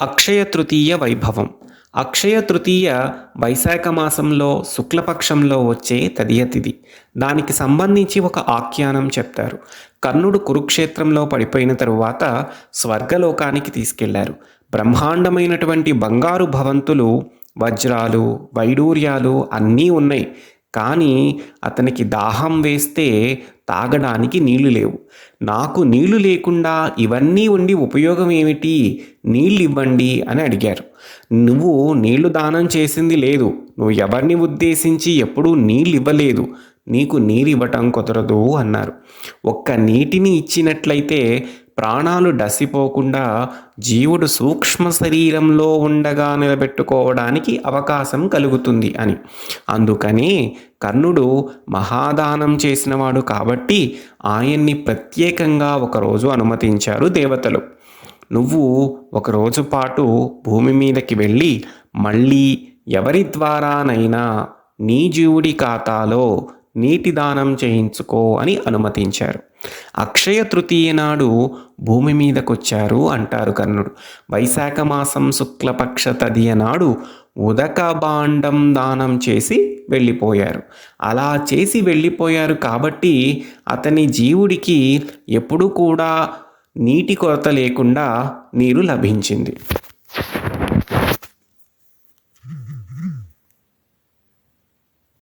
అక్షయ తృతీయ వైభవం అక్షయ తృతీయ వైశాఖ మాసంలో శుక్లపక్షంలో వచ్చే తదియతిది దానికి సంబంధించి ఒక ఆఖ్యానం చెప్తారు. కర్ణుడు కురుక్షేత్రంలో పడిపోయిన తరువాత స్వర్గలోకానికి తీసుకెళ్ళారు. బ్రహ్మాండమైనటువంటి బంగారు భవంతులు వజ్రాలు వైడూర్యాలు అన్నీ ఉన్నాయి. కానీ అతనికి దాహం వేస్తే తాగడానికి నీళ్ళు లేవు. నాకు నీళ్ళు లేకుండా ఇవన్నీ ఉండి ఉపయోగం ఏమిటి? నీళ్ళు ఇవ్వండి అని అడిగారు. నువ్వు నీళ్ళు దానం చేసింది లేదు. నువ్వు ఎవరిని ఉద్దేశించి ఎప్పుడూ నీళ్ళు ఇవ్వలేదు నీకు నీరు ఇవ్వటం కుదరదు అన్నారు. ఒక్క నీటిని ఇచ్చినట్లయితే ప్రాణాలు డసిపోకుండా జీవుడు సూక్ష్మ శరీరంలో ఉండగా నిలబెట్టుకోవడానికి అవకాశం కలుగుతుంది అని. అందుకని కర్ణుడు మహాదానం చేసినవాడు కాబట్టి ఆయన్ని ప్రత్యేకంగా ఒకరోజు అనుమతించారు దేవతలు. నువ్వు ఒకరోజు పాటు భూమి మీదకి వెళ్ళి మళ్ళీ ఎవరి ద్వారానైనా నీ జీవుడి ఖాతాలో నీటి దానం చేయించుకో అని అనుమతించారు. అక్షయ తృతీయ నాడు భూమి మీదకొచ్చారు అంటారు కర్ణుడు. వైశాఖ మాసం శుక్లపక్ష తదియ నాడు ఉదక భాండం దానం చేసి వెళ్ళిపోయారు. అలా చేసి వెళ్ళిపోయారు కాబట్టి అతని జీవుడికి ఎప్పుడు కూడా నీటి కొరత లేకుండా నీరు లభించింది.